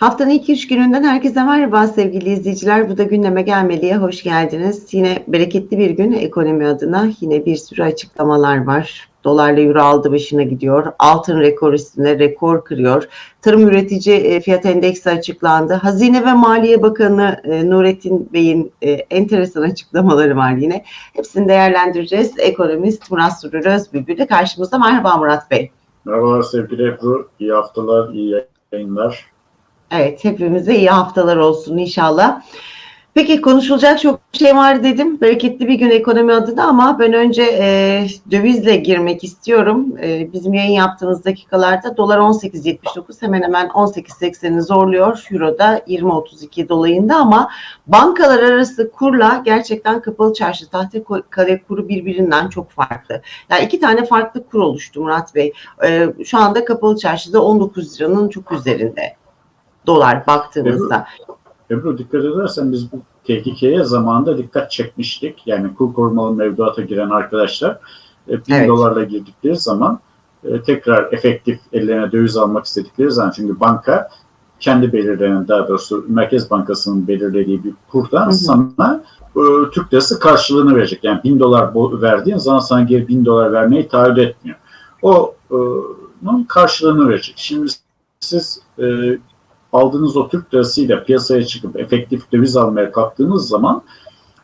Haftanın ilk üç gününden herkese merhaba sevgili izleyiciler. Bu da gündeme gelmeliye hoş geldiniz. Yine bereketli bir gün ekonomi adına yine bir sürü açıklamalar var. Dolarla euro aldı başına gidiyor. Altın rekor üstüne rekor kırıyor. Tarım üretici e, fiyat endeksi açıklandı. Hazine ve Maliye Bakanı e, Nurettin Bey'in e, enteresan açıklamaları var yine. Hepsini değerlendireceğiz. Ekonomist Murat Surur Özbülbül de karşımızda. Merhaba Murat Bey. Merhabalar sevgili Ebru. İyi haftalar, iyi yayınlar. Evet, hepimize iyi haftalar olsun inşallah. Peki konuşulacak çok şey var dedim. Bereketli bir gün ekonomi adına ama ben önce e, dövizle girmek istiyorum. E, bizim yayın yaptığımız dakikalarda dolar 18.79 hemen hemen 18.80'i zorluyor. Euro da 20.32 dolayında ama bankalar arası kurla gerçekten kapalı çarşı tahta kare kuru birbirinden çok farklı. Yani iki tane farklı kur oluştu Murat Bey. E, şu anda kapalı çarşıda 19 liranın çok üzerinde dolar baktığımızda. Ebru, Ebru dikkat edersen biz bu tehlikeye zamanında dikkat çekmiştik. Yani kur korumalı mevduata giren arkadaşlar e, 1000 evet. dolarla girdikleri zaman e, tekrar efektif ellerine döviz almak istedikleri zaman çünkü banka kendi belirlenen daha doğrusu Merkez Bankası'nın belirlediği bir kurdan hı hı. sana e, Türk lirası karşılığını verecek. Yani 1000 dolar verdiğin zaman sana geri 1000 dolar vermeyi taahhüt etmiyor. O e, onun karşılığını verecek. Şimdi siz e, aldığınız o Türk lirasıyla piyasaya çıkıp efektif döviz almaya kalktığınız zaman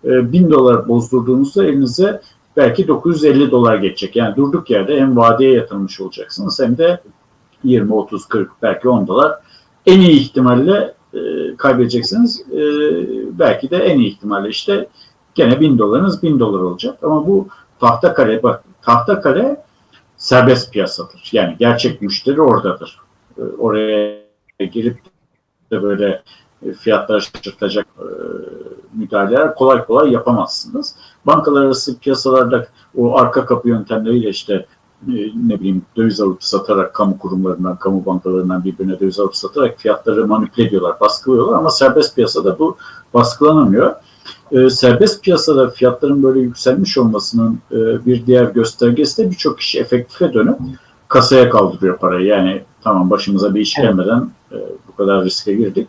e, 1000 dolar bozdurduğunuzda elinize belki 950 dolar geçecek. Yani durduk yerde hem vadeye yatırmış olacaksınız hem de 20, 30, 40 belki 10 dolar en iyi ihtimalle e, kaybedeceksiniz. E, belki de en iyi ihtimalle işte gene 1000 dolarınız 1000 dolar olacak. Ama bu tahta kare bak tahta kare serbest piyasadır. Yani gerçek müşteri oradadır. E, oraya girip de böyle e, fiyatları şaşırtacak e, müdahaleler kolay kolay yapamazsınız. Bankalar arası piyasalarda o arka kapı yöntemleriyle işte e, ne bileyim döviz alıp satarak kamu kurumlarından, kamu bankalarından birbirine döviz alıp satarak fiyatları manipüle ediyorlar, baskılıyorlar ama serbest piyasada bu baskılanamıyor. E, serbest piyasada fiyatların böyle yükselmiş olmasının e, bir diğer göstergesi de birçok kişi efektife dönüp kasaya kaldırıyor parayı. Yani tamam başımıza bir iş gelmeden e, bu kadar riske girdik.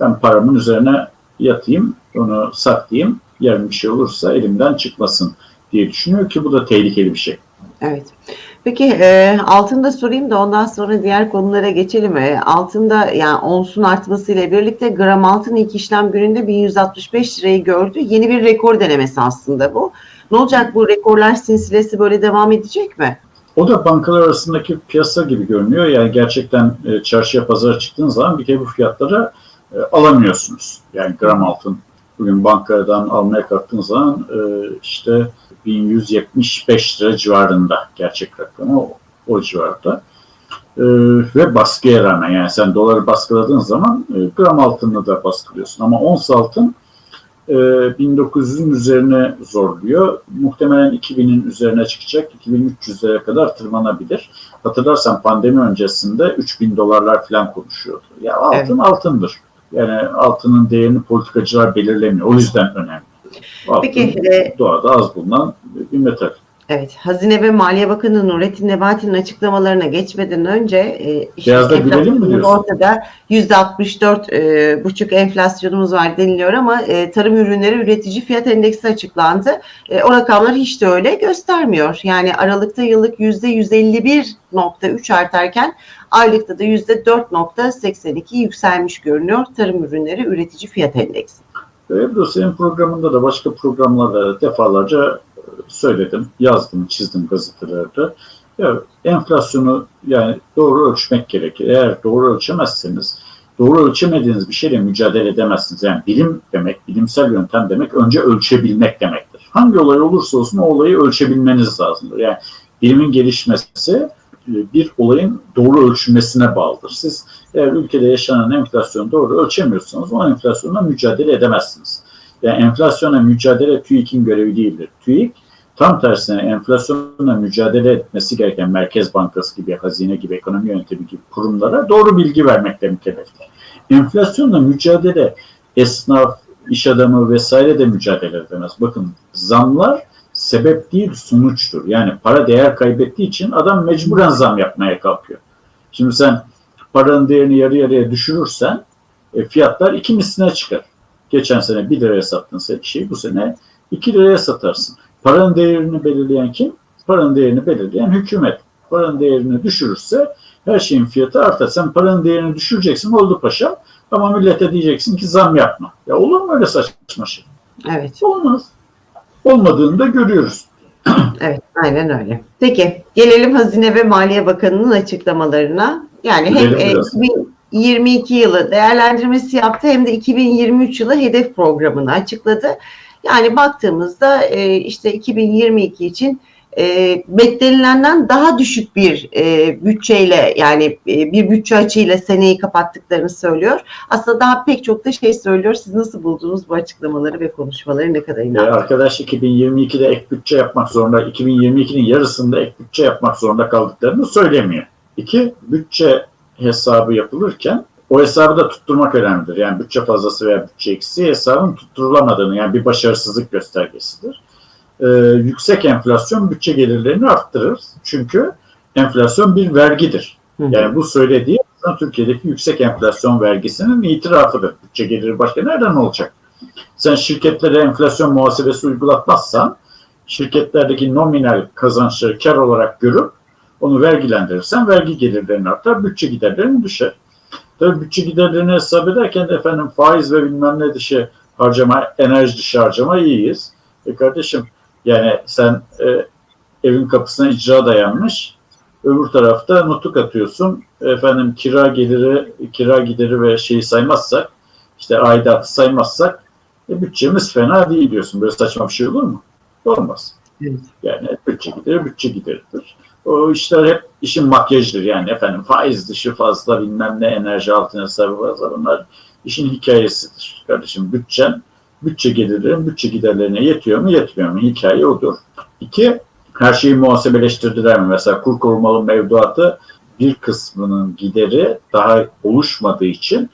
Ben paramın üzerine yatayım, onu saklayayım. Yarın bir şey olursa elimden çıkmasın diye düşünüyor ki bu da tehlikeli bir şey. Evet. Peki e, altında sorayım da ondan sonra diğer konulara geçelim. E, altında yani onsun artmasıyla birlikte gram altın ilk işlem gününde 1165 lirayı gördü. Yeni bir rekor denemesi aslında bu. Ne olacak bu rekorlar silsilesi böyle devam edecek mi? O da bankalar arasındaki piyasa gibi görünüyor. Yani gerçekten e, çarşıya pazara çıktığınız zaman bir kere bu fiyatlara e, alamıyorsunuz. Yani gram altın bugün bankadan almaya kalktığınız zaman e, işte 1175 lira civarında gerçek rakamı o, o civarda. E, ve baskıya rağmen yani sen doları baskıladığın zaman e, gram altını da baskılıyorsun. Ama ons altın 1900'ün ee, üzerine zorluyor. Muhtemelen 2000'in üzerine çıkacak. 2300'lere kadar tırmanabilir. Hatırlarsan pandemi öncesinde 3000 dolarlar falan konuşuyordu. Ya altın evet. altındır. Yani altının değerini politikacılar belirlemiyor. O yüzden önemli. Altın Peki, e, doğada az bulunan bir metal. Evet, Hazine ve Maliye Bakanı Nurettin Nebati'nin açıklamalarına geçmeden önce e, diyorsun? Ortada %64 e, buçuk enflasyonumuz var deniliyor ama e, tarım ürünleri üretici fiyat endeksi açıklandı. E, o rakamlar hiç de öyle göstermiyor. Yani Aralık'ta yıllık %151.3 artarken aylıkta da %4.82 yükselmiş görünüyor tarım ürünleri üretici fiyat endeksi. Ebru senin programında da başka programlarda defalarca söyledim, yazdım, çizdim gazetelerde. Ya, enflasyonu yani doğru ölçmek gerekir. Eğer doğru ölçemezseniz, doğru ölçemediğiniz bir şeyle mücadele edemezsiniz. Yani bilim demek, bilimsel yöntem demek önce ölçebilmek demektir. Hangi olay olursa olsun o olayı ölçebilmeniz lazımdır. Yani bilimin gelişmesi e, bir olayın doğru ölçülmesine bağlıdır. Siz eğer ülkede yaşanan enflasyonu doğru ölçemiyorsanız o enflasyonla mücadele edemezsiniz. Yani enflasyona mücadele TÜİK'in görevi değildir. TÜİK tam tersine enflasyonla mücadele etmesi gereken Merkez Bankası gibi, Hazine gibi, Ekonomi Yönetimi gibi kurumlara doğru bilgi vermekle mükelleftir. Enflasyonla mücadele esnaf, iş adamı vesaire de mücadele edemez. Bakın zamlar sebep değil sonuçtur. Yani para değer kaybettiği için adam mecburen zam yapmaya kalkıyor. Şimdi sen paranın değerini yarı yarıya düşürürsen e, fiyatlar iki misline çıkar. Geçen sene 1 liraya sattın sen şeyi bu sene 2 liraya satarsın. Paranın değerini belirleyen kim? Paranın değerini belirleyen hükümet. Paranın değerini düşürürse her şeyin fiyatı artar. Sen paranın değerini düşüreceksin oldu paşa ama millete diyeceksin ki zam yapma. Ya olur mu öyle saçma şey? Evet. Olmaz. Olmadığını da görüyoruz. Evet, aynen öyle. Peki, gelelim Hazine ve Maliye Bakanı'nın açıklamalarına. Yani hem Gidelim e, biraz. 2022 yılı değerlendirmesi yaptı hem de 2023 yılı hedef programını açıkladı. Yani baktığımızda e, işte 2022 için e, beklenilenden daha düşük bir e, bütçeyle yani e, bir bütçe açığıyla seneyi kapattıklarını söylüyor. Aslında daha pek çok da şey söylüyor. Siz nasıl buldunuz bu açıklamaları ve konuşmaları ne kadar inandınız? arkadaş 2022'de ek bütçe yapmak zorunda, 2022'nin yarısında ek bütçe yapmak zorunda kaldıklarını söylemiyor. İki, bütçe hesabı yapılırken o hesabı da tutturmak önemlidir. Yani bütçe fazlası veya bütçe eksiği hesabın tutturulamadığını yani bir başarısızlık göstergesidir. Ee, yüksek enflasyon bütçe gelirlerini arttırır. Çünkü enflasyon bir vergidir. Yani bu söylediği aslında Türkiye'deki yüksek enflasyon vergisinin itirafıdır. Bütçe geliri başka nereden olacak? Sen şirketlere enflasyon muhasebesi uygulatmazsan şirketlerdeki nominal kazançları kar olarak görüp onu vergilendirirsen vergi gelirlerin artar, bütçe giderlerin düşer. Tabii bütçe giderlerini hesap ederken de efendim faiz ve bilmem ne dışı harcama, enerji dışı harcama iyiyiz. E kardeşim yani sen e, evin kapısına icra dayanmış, öbür tarafta nutuk atıyorsun. Efendim kira geliri, kira gideri ve şeyi saymazsak, işte aidatı saymazsak e, bütçemiz fena değil diyorsun. Böyle saçma bir şey olur mu? Olmaz. Evet. Yani bütçe gideri bütçe gideridir. O işler hep işin makyajıdır yani efendim faiz dışı fazla bilmem ne enerji altın hesabı fazla bunlar işin hikayesidir kardeşim. Bütçen, bütçe gelirlerin bütçe giderlerine yetiyor mu yetmiyor mu hikaye odur. İki, her şeyi muhasebeleştirdiler mi? Mesela kur korumalı mevduatı bir kısmının gideri daha oluşmadığı için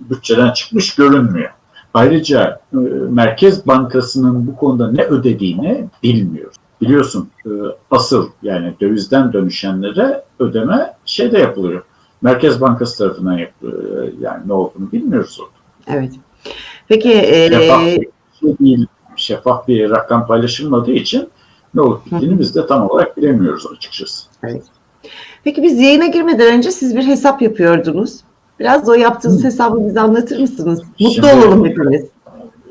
bütçeden çıkmış görünmüyor. Ayrıca e, Merkez Bankası'nın bu konuda ne ödediğini bilmiyoruz. Biliyorsun e, asıl yani dövizden dönüşenlere ödeme şey de yapılıyor. Merkez Bankası tarafından yapılıyor. Yani ne olduğunu bilmiyoruz orada. Evet. Peki e, Şeffaf bir şey değil, şeffaf bir rakam paylaşılmadığı için ne olup bittiğini biz de tam olarak bilemiyoruz açıkçası. peki biz yayına girmeden önce siz bir hesap yapıyordunuz. Biraz o yaptığınız hesabı bize anlatır mısınız? Mutlu Şimdi- olalım hepimiz.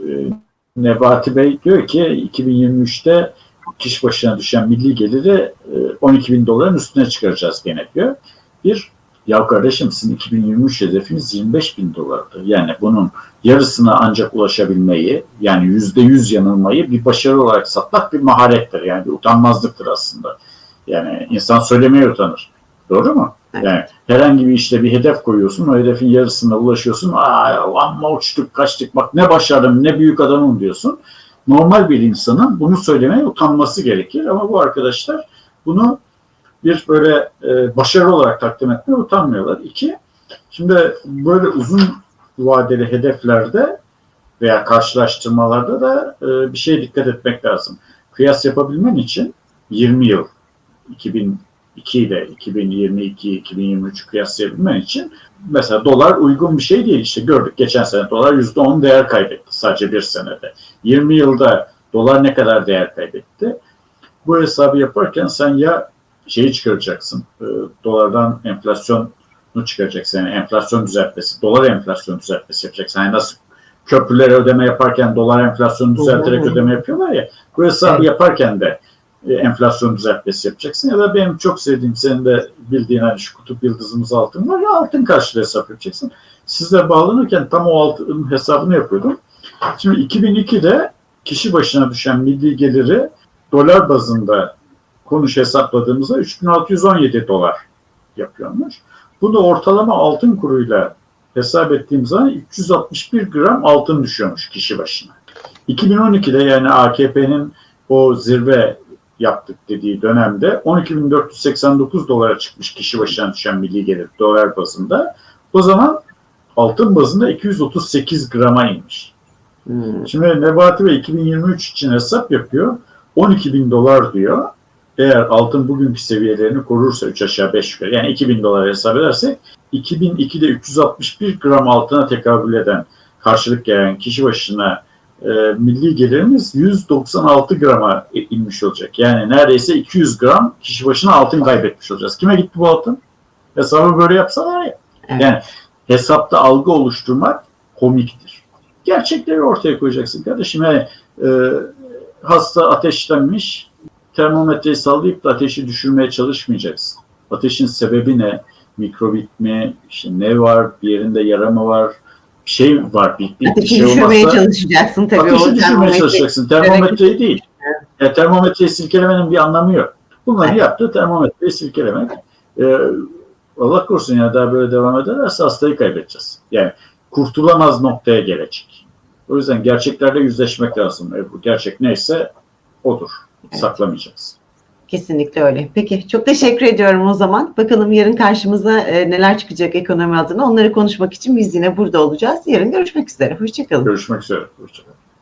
E, Nebati Bey diyor ki 2023'te kişi başına düşen milli geliri e, 12 bin doların üstüne çıkaracağız gene diyor. Bir, ya kardeşim sizin 2023 hedefiniz 25 bin dolardı. Yani bunun yarısına ancak ulaşabilmeyi yani yüzde yüz yanılmayı bir başarı olarak satmak bir maharettir. Yani bir utanmazlıktır aslında. Yani insan söylemeye utanır. Doğru mu? Evet. Yani herhangi bir işte bir hedef koyuyorsun, o hedefin yarısına ulaşıyorsun. Aa, amma uçtuk, kaçtık, bak ne başardım, ne büyük adamım diyorsun. Normal bir insanın bunu söylemeye utanması gerekir. Ama bu arkadaşlar bunu bir böyle e, başarı olarak takdim etmeye utanmıyorlar. İki, şimdi böyle uzun vadeli hedeflerde veya karşılaştırmalarda da e, bir şeye dikkat etmek lazım. Kıyas yapabilmen için 20 yıl 2002 ile 2022 2023 kıyaslayabilmen için mesela dolar uygun bir şey değil. İşte gördük geçen sene dolar %10 değer kaybetti sadece bir senede. 20 yılda dolar ne kadar değer kaybetti? Bu hesabı yaparken sen ya şeyi çıkaracaksın. e, dolardan enflasyonu çıkaracaksın. Yani enflasyon düzeltmesi, dolar enflasyon düzeltmesi yapacaksın. Yani nasıl köprülere ödeme yaparken dolar enflasyonu düzelterek ödeme yapıyorlar ya. Bu hesabı yaparken de e, enflasyon düzeltmesi yapacaksın. Ya da benim çok sevdiğim, senin de bildiğin hani şu kutup yıldızımız altın var ya altın karşılığı hesap yapacaksın. Sizle bağlanırken tam o altın hesabını yapıyordum. Şimdi 2002'de kişi başına düşen milli geliri dolar bazında konuş hesapladığımızda 3617 dolar yapıyormuş. Bunu ortalama altın kuruyla hesap ettiğim zaman 361 gram altın düşüyormuş kişi başına. 2012'de yani AKP'nin o zirve yaptık dediği dönemde 12.489 dolara çıkmış kişi başına düşen milli gelir dolar bazında. O zaman altın bazında 238 grama inmiş. Hmm. Şimdi Nebati Bey 2023 için hesap yapıyor. 12 bin dolar diyor. Eğer altın bugünkü seviyelerini korursa 3 aşağı 5 yukarı yani 2000 dolar hesap edersek 2002'de 361 gram altına tekabül eden karşılık gelen kişi başına e, milli gelirimiz 196 grama inmiş olacak. Yani neredeyse 200 gram kişi başına altın kaybetmiş olacağız. Kime gitti bu altın? Hesabı böyle yapsalar ya. Evet. Yani hesapta algı oluşturmak komiktir. Gerçekleri ortaya koyacaksın kardeşim. Yani, e, hasta ateşlenmiş, termometreyi sallayıp da ateşi düşürmeye çalışmayacaksın. Ateşin sebebi ne? Mikrobit mi? İşte ne var? Bir yerinde yara mı var? Şey var. Bir, bir, bir şey düşürmeye olmazsa çalışacaksın tabii. ateşi düşürmeye termometre- çalışacaksın. Termometreyi değil. Yani termometreyi silkelemenin bir anlamı yok. Bunların Evet. yaptığı termometreyi silkelemek. Ee, Allah korusun ya daha böyle devam ederse hastayı kaybedeceğiz. Yani kurtulamaz noktaya gelecek. O yüzden gerçeklerle yüzleşmek lazım. E, bu gerçek neyse odur. Evet. Saklamayacağız. Kesinlikle öyle. Peki çok teşekkür ediyorum o zaman. Bakalım yarın karşımıza e, neler çıkacak ekonomi adına. Onları konuşmak için biz yine burada olacağız. Yarın görüşmek üzere. Hoşçakalın. Görüşmek üzere. Hoşçakalın.